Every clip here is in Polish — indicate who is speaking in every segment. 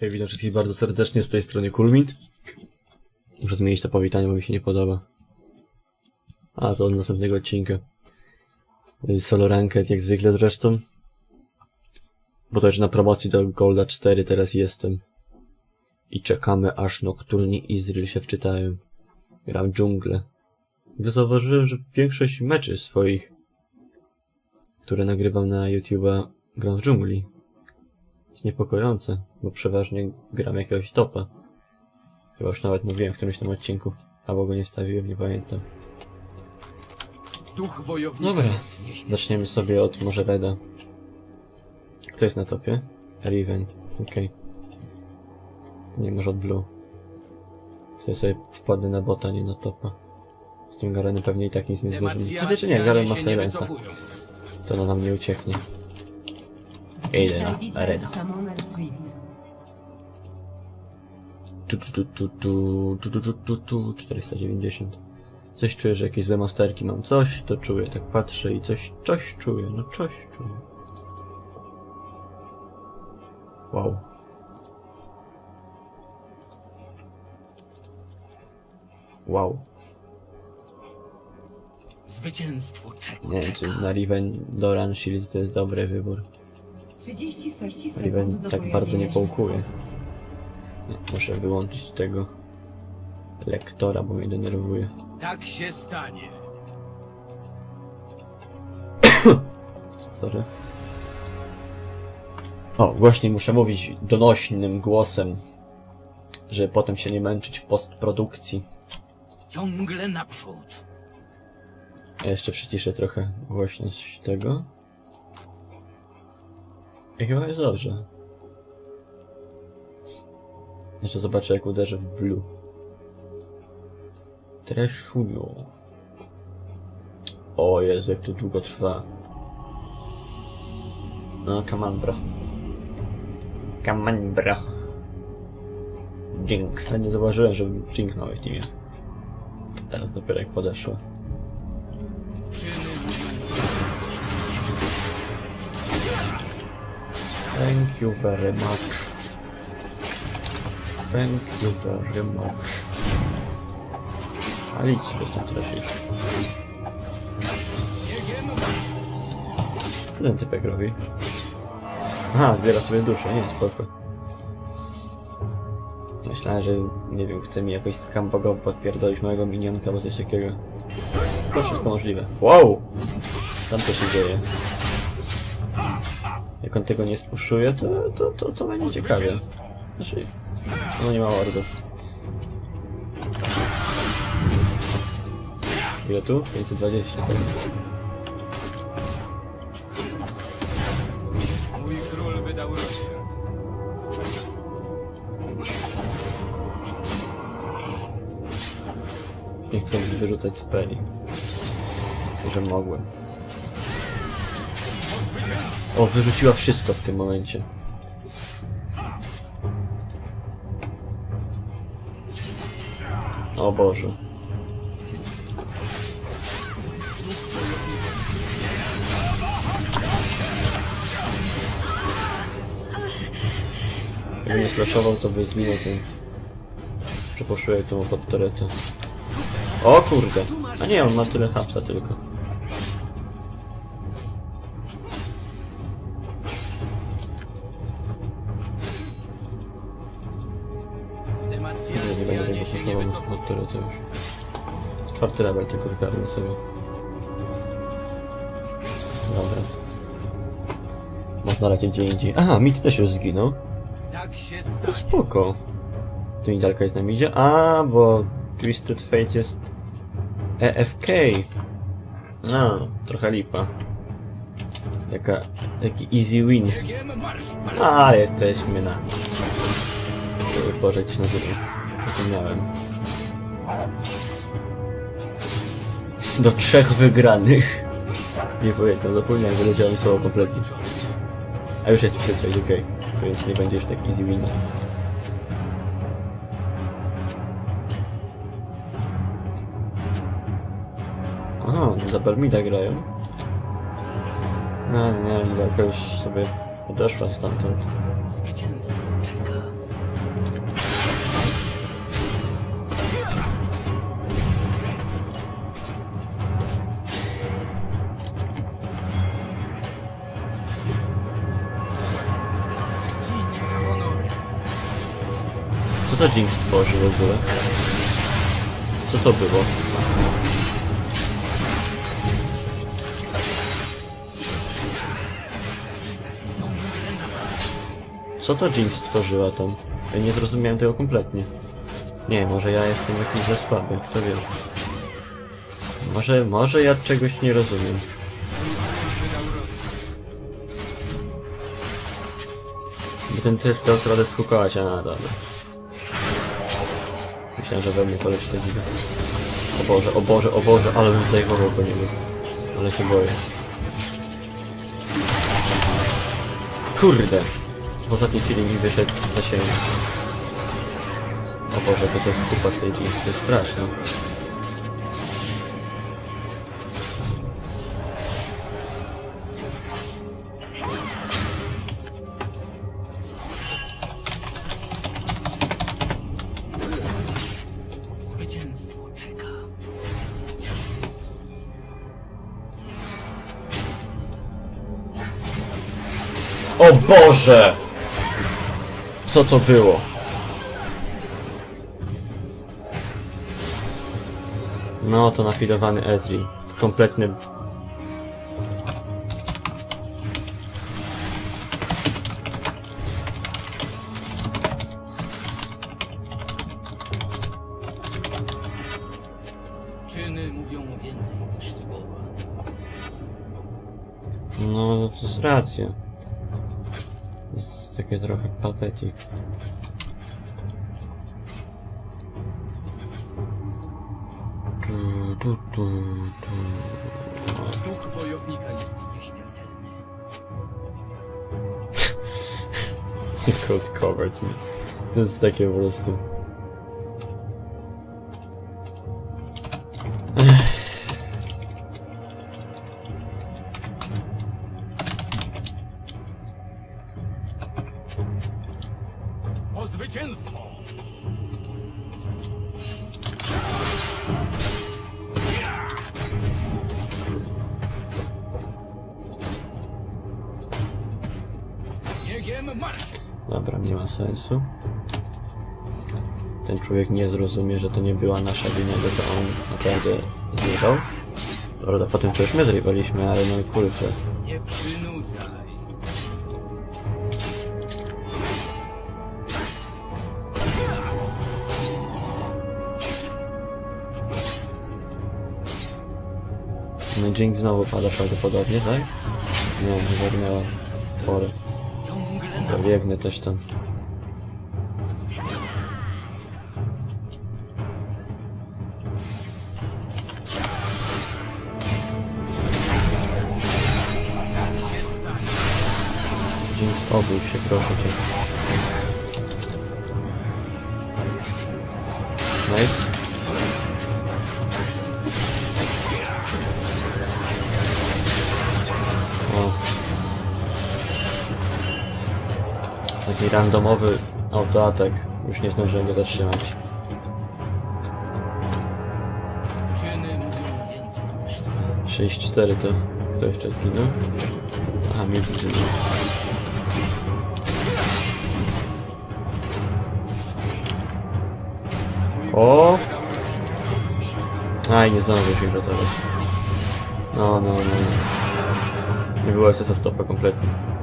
Speaker 1: Hej, witam wszystkich bardzo serdecznie z tej strony Kulmit. Muszę zmienić to powitanie, bo mi się nie podoba. A, to od następnego odcinka. Solo Ranked, jak zwykle zresztą. Bo już na promocji do Golda 4 teraz jestem. I czekamy aż Nocturni Izrael się wczytają. Gram dżunglę. Ja zauważyłem, że większość meczy swoich, które nagrywam na YouTube'a, gram w dżungli. Jest niepokojące, bo przeważnie gram jakiegoś topa. Chyba już nawet mówiłem w którymś tam odcinku, albo go nie stawiłem, nie pamiętam.
Speaker 2: Duch wojownika
Speaker 1: Dobra,
Speaker 2: jest nieśmiertelny.
Speaker 1: zaczniemy sobie od może Reda. Kto jest na topie? Riven, okej. Nie może od Blue. Wtedy sobie wpadnę na bota, nie na topa. Z tym Garenem pewnie i tak nic nie zdążymy. Chociaż nie, Garen ma
Speaker 2: się nie
Speaker 1: Silensa.
Speaker 2: wycofują.
Speaker 1: To ona nam nie ucieknie. Idę na Reda.
Speaker 3: Summoner's Rift.
Speaker 1: Tu, tu, tu, tu, tu, tu, tu, tu, tu, tu, 490. Coś czuję, że jakieś złe masterki mam. Coś to czuję, tak patrzę i coś, coś czuję, no coś czuję. Wow. Wow.
Speaker 2: Zwycięstwo czeka.
Speaker 1: Nie wiem, czy na Riven Doran Shield to jest dobry wybór.
Speaker 3: 36 sekund
Speaker 1: Riven tak bardzo nie połkuje. Nie, muszę wyłączyć tego lektora, bo mnie denerwuje.
Speaker 2: Tak się stanie.
Speaker 1: Sorry. O, głośniej muszę mówić donośnym głosem, żeby potem się nie męczyć w postprodukcji.
Speaker 2: Ciągle naprzód.
Speaker 1: Ja jeszcze przyciszę trochę głośność tego. I chyba jest dobrze. Jeszcze zobaczę jak uderzę w blue. Treszuniu. O Jezu, jak to długo trwa. No, come on, bro. Come on, bro. Jinx. Nie zauważyłem, że Jinx w teamie. Teraz dopiero jak podeszła. Thank you very much. Thank you very much. Ale idź sobie stąd trafisz. Co ten typek robi? Aha, zbiera sobie duszę, nie, spoko. Myślałem, że, nie wiem, chce mi jakoś skambogo podpierdolić mojego minionka, bo coś takiego. To wszystko możliwe. Wow! Tam co się dzieje. Jak on tego nie spuszczuje, to, to, to, to będzie ciekawie. Znaczy, no nie ma wardów. Ile tu? 520, tak?
Speaker 2: Mój król wydał rozkaz.
Speaker 1: Nie chcę wyrzucać speli. Że mogłem. O, wyrzuciła wszystko w tym momencie. O Boże. Gdyby nie slashował, to by zginął ten... Przeposzuję tu pod toretę. O kurde. A nie, on ma tyle hapsa tylko. Czwarty level tylko zgarnę sobie. Dobra. Można lecieć gdzie indziej. Aha, Mit też już zginął.
Speaker 2: Tak się
Speaker 1: To spoko. Tu Nidalka jest na midzie. A, bo Twisted Fate jest EFK. A, trochę lipa. Taka, taki easy win. A, jesteśmy na... Boże, się nazywa. Zapomniałem. Do trzech wygranych. Nie pamiętam, zapomniałem, wyleciałem słowo kompletnie. A już jest przecież okej, więc nie będzie już tak easy win. Aha, za Bermuda grają. No nie, nie, jakoś sobie odeszła stamtąd. To Jinx tworzy w ogóle? Co to było? Co to Jinx stworzyła tam? Ja nie zrozumiałem tego kompletnie. Nie, może ja jestem jakiś za słaby, kto wie. Może, może ja czegoś nie rozumiem. Bo ten typ dał radę skukać, a dobra. Myślałem, że we mnie poleci to dziwne. O Boże, o Boże, o Boże, ale bym tutaj chował po niego. Ale się boję. Kurde! W ostatniej chwili mi wyszedł zasięg. O Boże, to jest kupa z tej Jinx, to jest straszne. Boże! Co to było? No to nafidowany Ezri. Kompletny...
Speaker 2: Czyny mówią więcej niż słowa.
Speaker 1: No, to jest racja. Takie trochę patetik. Tu, tu, tu, tu.
Speaker 2: Duch wojownika jest nieśmiertelny.
Speaker 1: Cold covered me. To jest takie po prostu.
Speaker 2: Zwycięstwo! Biegiem marsz!
Speaker 1: Dobra, nie ma sensu. Ten człowiek nie zrozumie, że to nie była nasza wina, że to on naprawdę zrywał. Prawda, potem to już my zrywaliśmy, ale no kurczę.
Speaker 2: Nie.
Speaker 1: No Jinx znowu pada prawdopodobnie, tak? Nie, zagnęła. Porę. Biegnę też tam. Jinx, obudź się, proszę cię. Nice. Taki randomowy autoatak. Już nie zdążyłem go zatrzymać.
Speaker 2: czyny mówią więcej niż słowa.
Speaker 1: 6-4 to kto jeszcze zginął? Aha, między zginął. O! Aj, nie zdążył się gotować. No, no, no. Nie było SS stopa kompletnie.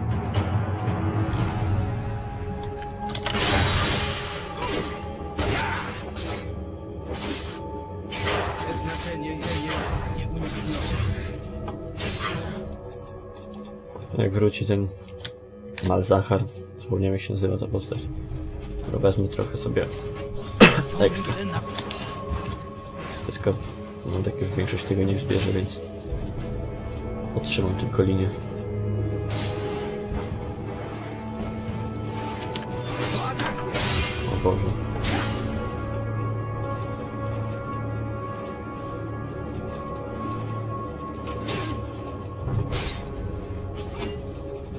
Speaker 1: Jak wróci ten Malzachar, zapomniałem jak się nazywa ta postać. Dobra, wezmę trochę sobie ekstra. Tylko, no tak już większość tego nie zbierze, więc otrzymam tylko linię. O Boże.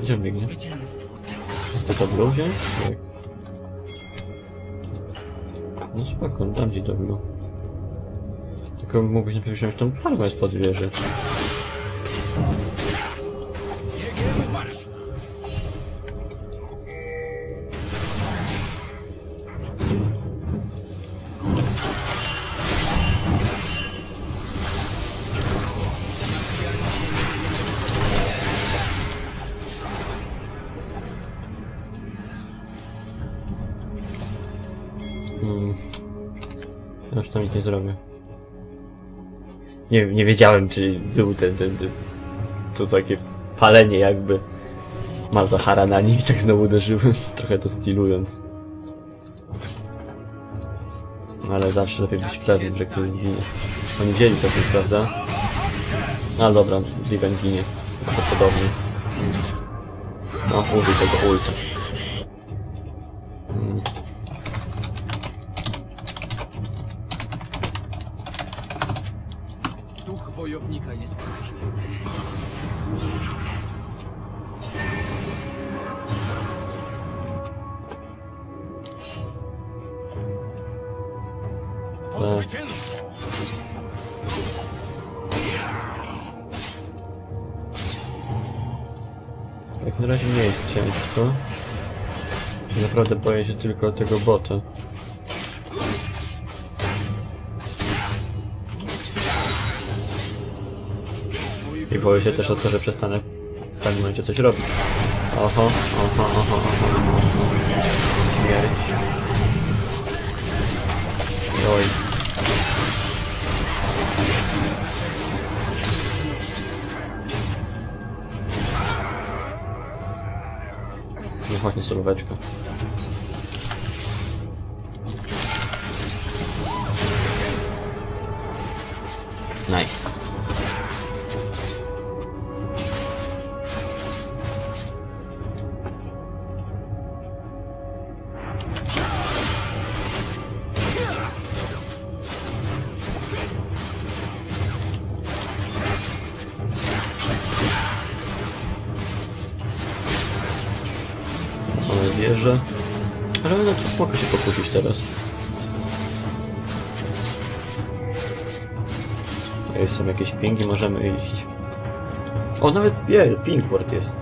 Speaker 1: Gdzie on biegnie? Chce to blue wziąć? Tak. No spoko, dam ci to blue. Tylko mógłbyś najpierw wziąć tą farmę spod wieży. Hmm. Tam nic nie zrobię. Nie, nie wiedziałem, czy był ten, ten, ten to takie palenie jakby Malzahara na nim i tak znowu uderzyłem, trochę to stylując. Ale zawsze lepiej być pewnym, że ktoś zginie. Oni wzięli to, prawda? No dobra, Viven ginie. Prawdopodobnie. No, użyj tego ulta. O
Speaker 2: zwycięstwo!
Speaker 1: Jak na razie nie jest ciężko. Naprawdę boję się tylko tego bota. I boję się też o to, że przestanę w pewnym momencie coś robić. Oho, oho, oho, oho. Śmierć. Oj. No chodź, solóweczka. Nice. Jakieś pingi, możemy iść. O, nawet, je, pingport jest.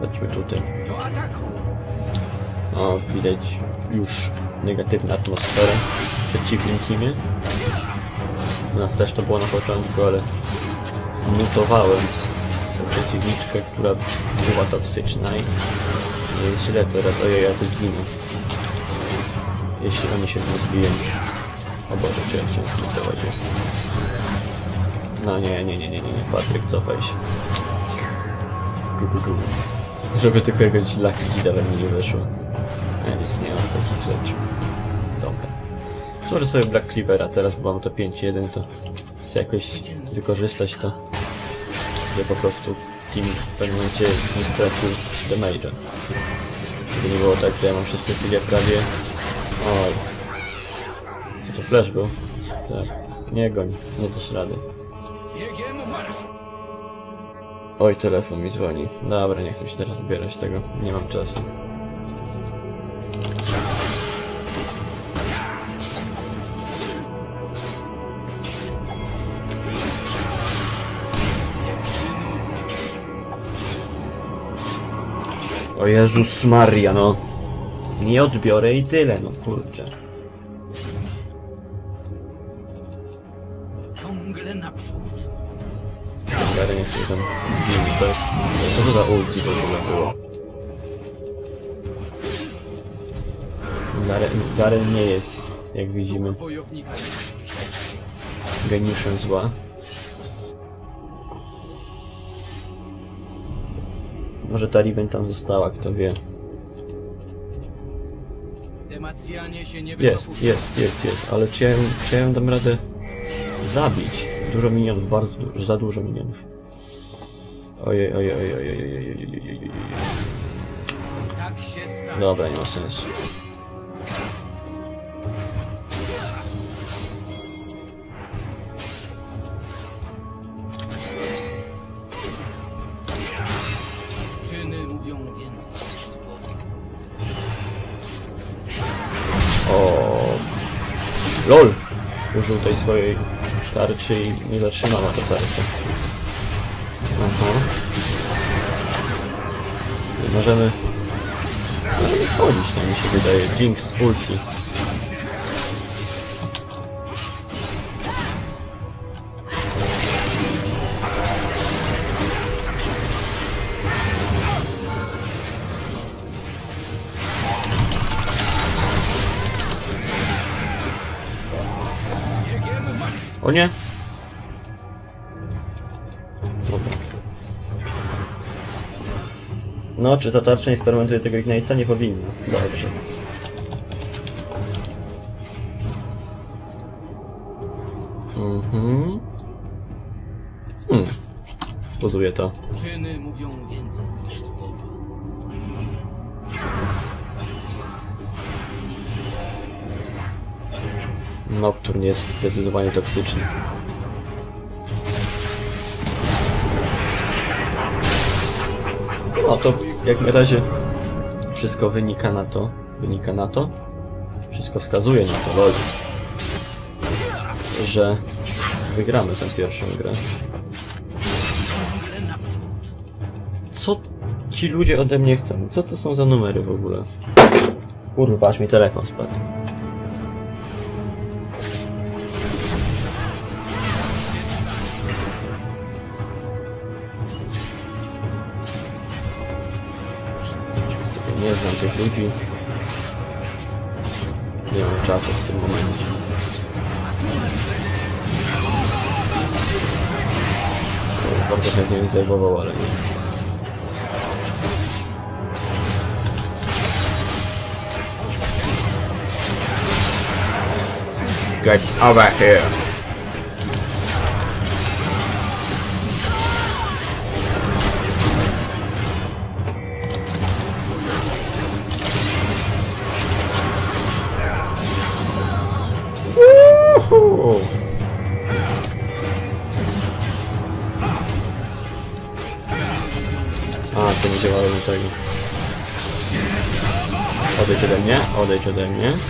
Speaker 1: Chodźmy tutaj. O, widać już negatywna atmosfera w przeciwnym teamie. U nas też to było na początku, ale zmutowałem przeciwniczkę, która była toksyczna i źle teraz. Ojej, ja to zginę. Jeśli oni się nie zbiją. O Boże, chciałem zmutować. No nie, nie, nie, nie, nie, nie, Patryk, cofaj się. Tu, tu, tu. Żeby tylko jakaś lucky gida we nie weszło. Ja nic nie mam z takich rzeczy. Dobra. Może sobie Black Cleavera teraz, bo mam to 5-1, to chcę jakoś wykorzystać to, że po prostu team w pewnym momencie nie stracił damage'a. Żeby nie było tak, że ja mam wszystkie chwile prawie... Oj. Co to flash był? Tak. Nie goń, nie dasz rady. Oj, telefon mi dzwoni. Dobra, nie chcę się teraz zbierać tego. Nie mam czasu. O Jezus Maria, no. Nie odbiorę i tyle, no kurczę. To za ulti w ogóle było? Garen, nie jest, jak widzimy, geniuszem zła. Może ta Riven tam została, kto wie. Jest, jest, jest, jest, ale czy ja, ją- czy ja ją dam radę zabić? Dużo minionów, bardzo dużo, za dużo minionów. Ojej, ojej, ojej, ojej, ojej, ojej, ojej, ojej. Dobra, nie ma sensu. LOL! Użył tej swojej tarczy i nie zatrzymała ta tarcza. Mhm. Możemy... Możemy chodzić, no mi się wydaje. Jinx, ulti. O nie? No, czy ta tarcza nie spermentuje tego Ignite'a? Nie powinna. Dobrze. Mhm. Hmm. Zbuduję to.
Speaker 2: Czyny mówią więcej niż słowa.
Speaker 1: Nocturne jest zdecydowanie toksyczny. No to jak na razie wszystko wynika na to, wynika na to, wszystko wskazuje na to, lol, że wygramy tę pierwszą grę. Co ci ludzie ode mnie chcą? Co to są za numery w ogóle? Kurwa, aż mi telefon spadł. Tych ludzi. Nie mam czasu w tym momencie. Bardzo chętnie bym zdejmował, ale nie. Get over here. Tego. Odejdź ode mnie, odejdź ode mnie.
Speaker 2: Jest.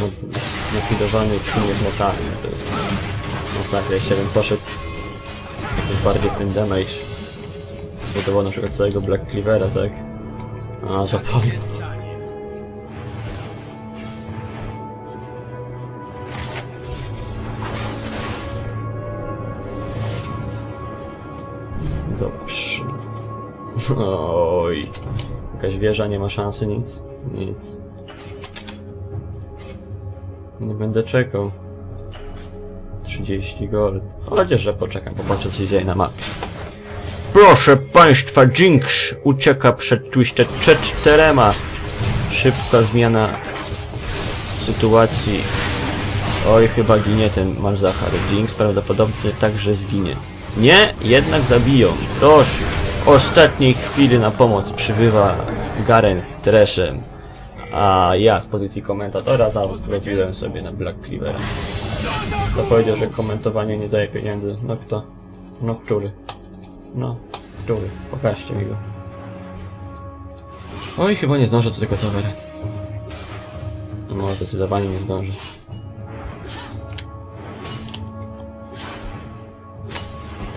Speaker 1: No, Likwidowany cynie z mocami, to jest masakra. Jeśli bym poszedł bardziej w ten damage, zbudował na przykład całego Black Cleavera, tak? A, zapomnę. Dobrze. Oj. Jakaś wieża nie ma szansy, nic. Nic. Nie będę czekał. 30 gold. Chociaż, że poczekam, popatrzę co się dzieje na mapie. Proszę państwa, Jinx ucieka przed Twisted 4 Szybka zmiana sytuacji. Oj, chyba ginie ten Malzahar. Jinx prawdopodobnie także zginie. Nie, jednak zabiją. Proszę. W ostatniej chwili na pomoc przybywa Garen z Treszem. A ja z pozycji komentatora zawróciłem sobie na Black Cleavera. Kto powiedział, że komentowanie nie daje pieniędzy? No kto? No który? No, który? Pokażcie mi go. Oj, chyba nie zdążę do tego toweru. No, zdecydowanie nie zdążę.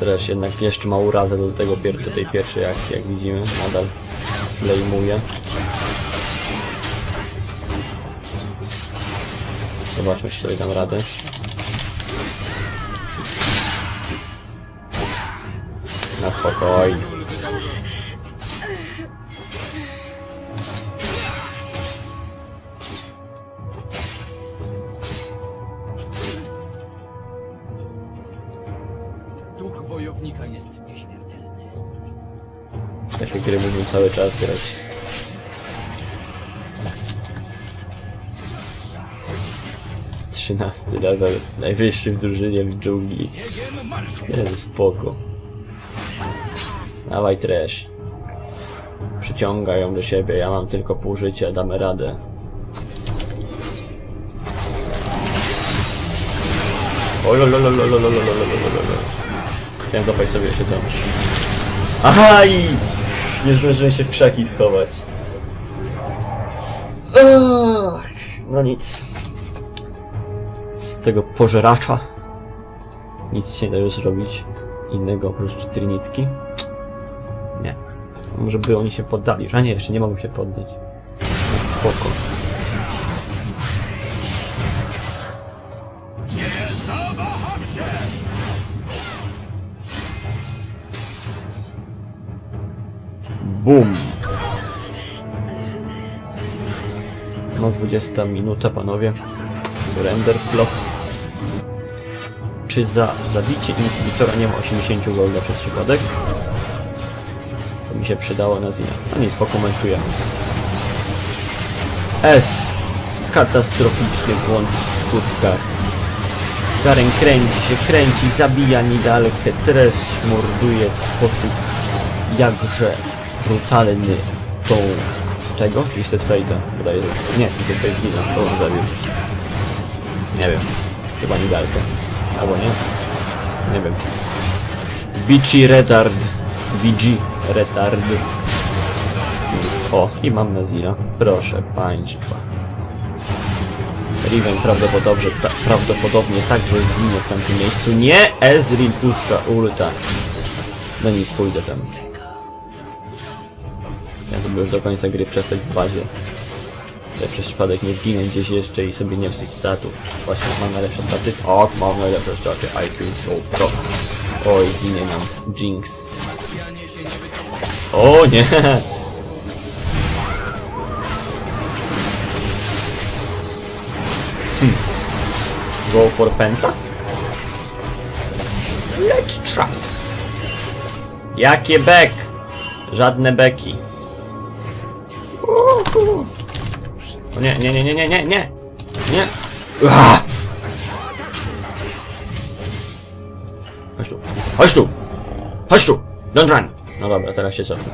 Speaker 1: Teraz jednak jeszcze ma urazę do, tego, do tej pierwszej akcji, jak widzimy. Nadal flejmuje. Zobaczmy, czy sobie dam radę. Na spokojnie.
Speaker 2: Wojownika jest nieśmiertelny.
Speaker 1: Takie gry będziemy cały czas grać. Trzynasty level, najwyższy w drużynie w dżungli. Jest spoko. Dawaj trash. Przyciąga ją do siebie, ja mam tylko pół życia, damy radę. Ololololololololololololol. Chciałem zapać sobie się tam. Aha i nie zdążyłem się w krzaki schować. Ach, no nic. Z tego pożeracza nic się nie da już zrobić innego oprócz trinitki. Nie. Może by oni się poddali. A nie, jeszcze nie mogą się poddać. No spoko. Bum. No 20 minuta, panowie. Surrender blocks. Czy za zabicie inhibitora nie ma 80 golda przez przypadek? To mi się przydało na Zina. No nic, pokomentuję. S. Katastroficzny błąd w skutkach. Garen kręci się, kręci, zabija Nidalkę, treść morduje w sposób jakże brutalny tą tego? Twisted Fate'a, wydaje się. Nie, Twisted Fate zginął, to on zabił. Nie wiem. Chyba Nidalkę. Albo nie? Nie wiem. Bici Retard. BG Retard. O, i mam Nazira. Proszę Państwa. Riven prawdopodobnie, ta, prawdopodobnie także zginie w tamtym miejscu. Nie! Ezreal puszcza ulta. No nic, pójdę tam. Ja sobie już do końca gry przestać w bazie. Ja przez przypadek nie zginę gdzieś jeszcze i sobie nie wsyć statów. Właśnie mam najlepsze staty. O, mam najlepsze staty. IQ Show Pro. Oj, ginie nam. Jinx. O nie! Hmm. Go for Penta? Let's try. Jakie bek? Żadne beki. O nie, nie, nie, nie, nie, nie, nie! Nie! Ua! Chodź tu. Chodź tu! Chodź tu! Don't run! No dobra, teraz się cofnę.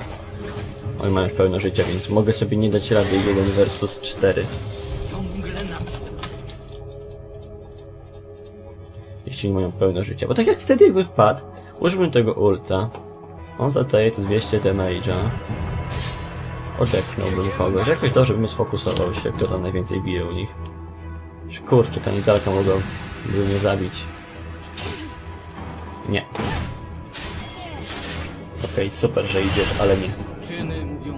Speaker 1: Oni mają już pełno życia, więc mogę sobie nie dać rady 1 versus 4.
Speaker 2: Ciągle naprzód.
Speaker 1: Jeśli nie mają pełno życia. Bo tak jak wtedy jakby wpadł, użyłbym tego ulta. On zadaje tu 200 damage'a. Odepchnąłbym kogoś. Jakoś dobrze bym sfokusował się, kto tam najwięcej bije u nich. Kurczę, ta nitalka mogłaby mnie zabić. Nie. Okej, super, że idziesz, ale nie.
Speaker 2: Czyny mówią.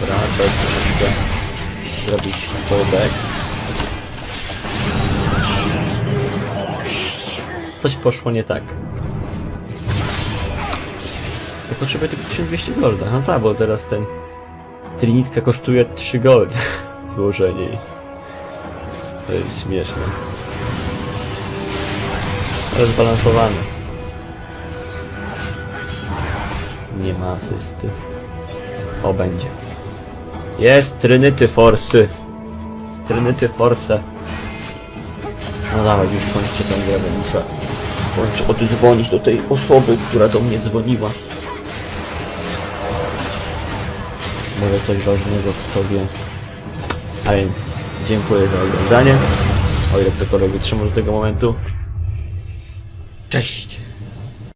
Speaker 1: Dobra, to jest troszeczkę zrobić pullback. Coś poszło nie tak. Ja potrzebuję tylko 1200 golda. No tak, bo teraz ten Trinitka kosztuje 3 gold. Złożenie. To jest śmieszne. Jest zbalansowane. Nie ma asysty. O, będzie. Jest, Trinity Forsy. Trinity Force. No dawaj, już kończcie tę grę, bo muszę w końcu oddzwonić do tej osoby, która do mnie dzwoniła. Może coś ważnego, kto wie. A więc, dziękuję za oglądanie. O ile ktokolwiek wytrzymał do tego momentu. Cześć!